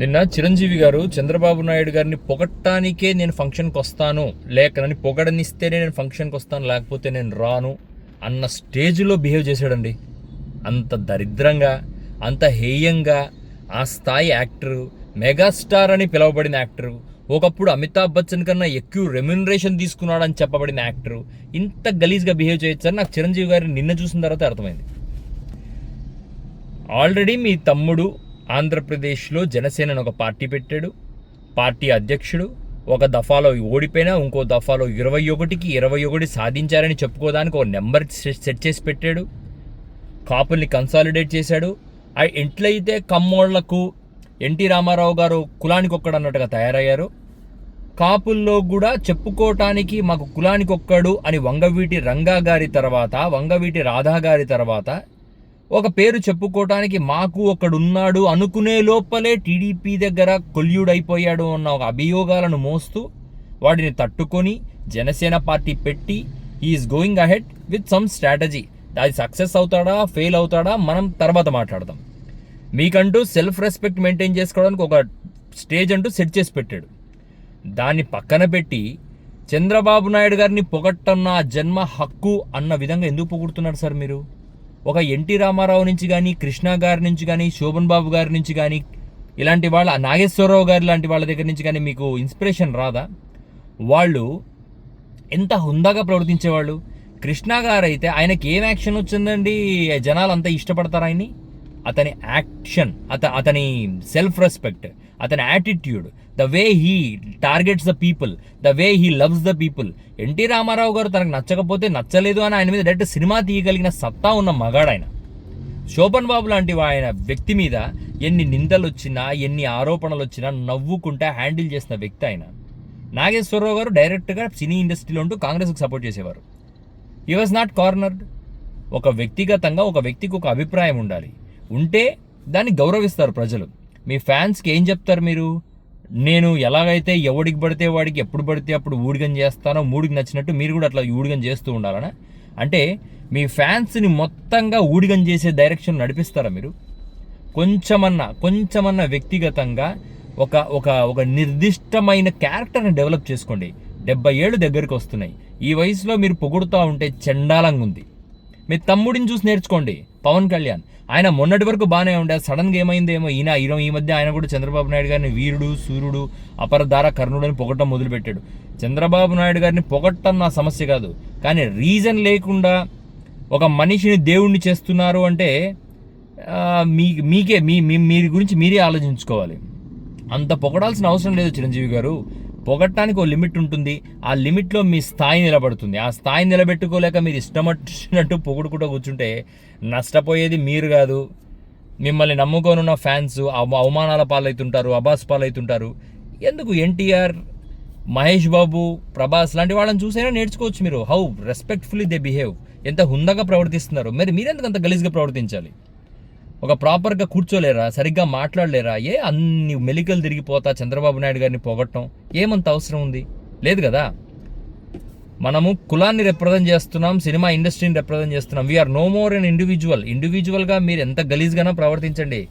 నిన్న చిరంజీవి గారు చంద్రబాబు నాయుడు గారిని పొగట్టానికే నేను ఫంక్షన్కి వస్తాను లేక నన్ను పొగడనిస్తేనే నేను ఫంక్షన్కి వస్తాను లేకపోతే నేను రాను అన్న స్టేజ్లో బిహేవ్ చేశాడండి. అంత దరిద్రంగా అంత హేయంగా ఆ స్థాయి యాక్టరు మెగాస్టార్ అని పిలువబడిన యాక్టరు ఒకప్పుడు అమితాబ్ బచ్చన్ కన్నా ఎక్కువ రెమ్యునరేషన్ తీసుకున్నాడని చెప్పబడిన యాక్టరు ఇంత గలీజ్గా బిహేవ్ చేయొచ్చని నాకు చిరంజీవి గారిని నిన్న చూసిన తర్వాత అర్థమైంది. ఆల్రెడీ మీ తమ్ముడు ఆంధ్రప్రదేశ్లో జనసేనను ఒక పార్టీ పెట్టాడు. పార్టీ అధ్యక్షుడు ఒక దఫాలో ఓడిపోయినా ఇంకో దఫాలో ఇరవై ఒకటికి ఇరవై ఒకటి సాధించారని చెప్పుకోవడానికి ఒక నెంబర్ సెట్ చేసి పెట్టాడు. కాపుల్ని కన్సాలిడేట్ చేశాడు. ఆ ఎట్లయితే కమ్మోళ్ళకు ఎన్టీ రామారావు గారు కులానికి ఒక్కడు అన్నట్టుగా తయారయ్యారు. కాపుల్లో కూడా చెప్పుకోవటానికి మాకు కులానికి ఒక్కడు అని వంగవీటి రంగా గారి తర్వాత వంగవీటి రాధా గారి తర్వాత ఒక పేరు చెప్పుకోవటానికి మాకు ఒకడున్నాడు అనుకునే లోపలే టీడీపీ దగ్గర కొల్యుడైపోయాడు అన్న ఒక అభియోగాలను మోస్తూ వాటిని తట్టుకొని జనసేన పార్టీ పెట్టి is going ahead with some strategy అది సక్సెస్ అవుతాడా ఫెయిల్ అవుతాడా మనం తర్వాత మాట్లాడదాం. మీకంటూ సెల్ఫ్ రెస్పెక్ట్ మెయింటైన్ చేసుకోవడానికి ఒక స్టేజ్ అంటూ సెట్ చేసి పెట్టాడు. దాన్ని పక్కన పెట్టి చంద్రబాబు నాయుడు గారిని పొగట్టన్న జన్మ హక్కు అన్న విధంగా ఎందుకు పొగుడుతున్నారు సార్ మీరు? ఒక ఎన్టీ రామారావు నుంచి కానీ కృష్ణ గారి నుంచి కానీ శోభన్ బాబు గారి నుంచి కానీ ఇలాంటి వాళ్ళ నాగేశ్వరరావు గారి లాంటి వాళ్ళ దగ్గర నుంచి కానీ మీకు ఇన్స్పిరేషన్ రాదా? వాళ్ళు ఎంత హుందాగా ప్రవర్తించేవాళ్ళు? కృష్ణ గారు అయితే ఆయనకి ఏం యాక్షన్ వచ్చిందండి? జనాలు అంతా ఇష్టపడతారు ఆయన్ని? అతని యాక్షన్ అత అతని సెల్ఫ్ రెస్పెక్ట్ అతని attitude the way he targets the people the way he loves the people NT Rama Rao గారు తనకు నచ్చకపోతే నచ్చలేదు అని ఆయన మీద డైరెక్ట్ సినిమా తీయగలిగిన సత్తా ఉన్న మగాడు ఆయన శోభన్ బాబు లాంటి ఆయన వ్యక్తి మీద ఎన్ని నిందలు వచ్చినా ఎన్ని ఆరోపణలు వచ్చినా నవ్వుకుంటా హ్యాండిల్ చేసిన వ్యక్తి ఆయన. నాగేశ్వరరావు గారు డైరెక్ట్గా సినీ ఇండస్ట్రీలో ఉంటూ కాంగ్రెస్కి సపోర్ట్ చేసేవారు. హీ వాజ్ నాట్ కార్నర్డ్ ఒక వ్యక్తిగతంగా ఒక వ్యక్తికి ఒక అభిప్రాయం ఉండాలి. ఉంటే దాన్ని గౌరవిస్తారు ప్రజలు. మీ ఫ్యాన్స్కి ఏం చెప్తారు మీరు? నేను ఎలాగైతే ఎవడికి పడితే వాడికి ఎప్పుడు పడితే అప్పుడు ఊడిగం చేస్తానో మూడికి నచ్చినట్టు మీరు కూడా అట్లా ఊడిగం చేస్తూ ఉండాలనా? అంటే మీ ఫ్యాన్స్ని మొత్తంగా ఊడిగం చేసే డైరెక్షన్ నడిపిస్తారా మీరు? కొంచెమన్నా కొంచెమన్నా వ్యక్తిగతంగా ఒక ఒక ఒక నిర్దిష్టమైన క్యారెక్టర్ని డెవలప్ చేసుకోండి. డెబ్బై ఏళ్ళు దగ్గరికి వస్తున్నాయి. ఈ వయసులో మీరు పొగుడుతూ ఉంటే చండాలంగా ఉంది. మీ తమ్ముడిని చూసి నేర్చుకోండి. పవన్ కళ్యాణ్. ఆయన మొన్నటి వరకు బాగానే ఉండే సడన్గా ఏమైందేమో ఈయన ఈయన ఈ మధ్య ఆయన కూడా చంద్రబాబు నాయుడు గారిని వీరుడు సూర్యుడు అపరధార కర్ణుడు అని పొగట్టం మొదలుపెట్టాడు. చంద్రబాబు నాయుడు గారిని పొగట్టం నా సమస్య కాదు. కానీ రీజన్ లేకుండా ఒక మనిషిని దేవుణ్ణి చేస్తున్నారు అంటే మీ మీకే మీ మీ- మీ గురించి మీరే ఆలోచించుకోవాలి. అంత పొగడాల్సిన అవసరం లేదు చిరంజీవి గారు. పొగట్టానికి ఒక లిమిట్ ఉంటుంది. ఆ లిమిట్లో మీ స్థాయి నిలబడుతుంది. ఆ స్థాయి నిలబెట్టుకోలేక మీరు ఇష్టం వచ్చినట్టు పొగుడుకుంటూ కూర్చుంటే నష్టపోయేది మీరు కాదు. మిమ్మల్ని నమ్ముకోనున్న ఫ్యాన్స్ అవ- అవమానాల పాలవుతుంటారు అబాస్ పాలవుతుంటారు ఎందుకు ఎన్టీఆర్ మహేష్ బాబు ప్రభాస్ లాంటి వాళ్ళని చూసైనా నేర్చుకోవచ్చు మీరు? హౌ రెస్పెక్ట్ఫుల్లీ దే బిహేవ్ ఎంత హుందాగా ప్రవర్తిస్తున్నారు. మరి మీరెందుకు అంత గలీజ్గా ప్రవర్తించాలి? ఒక ప్రాపర్గా కూర్చోలేరా సరిగ్గా మాట్లాడలేరా? ఏ అన్ని మెలికలు తిరిగిపోతా చంద్రబాబు నాయుడు గారిని పొగట్టం ఏమంత అవసరం ఉంది? లేదు కదా? మనము కులాన్ని రిప్రజెంట్ చేస్తున్నాం సినిమా ఇండస్ట్రీని రిప్రజెంట్ చేస్తున్నాం. We are no more an individual ఇండివిజువల్గా మీరు ఎంత గలీజ్గానో ప్రవర్తించండి.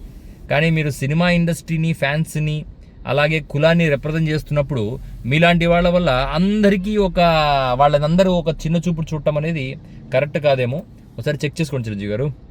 కానీ మీరు సినిమా ఇండస్ట్రీని ఫ్యాన్స్ని అలాగే కులాన్ని రిప్రజెంట్ చేస్తున్నప్పుడు మీలాంటి వాళ్ళ వల్ల అందరికీ ఒక వాళ్ళందరూ ఒక చిన్న చూపు చూడటం అనేది కరెక్ట్ కాదేమో? ఒకసారి చెక్ చేసుకోండి చిరంజీవి గారు.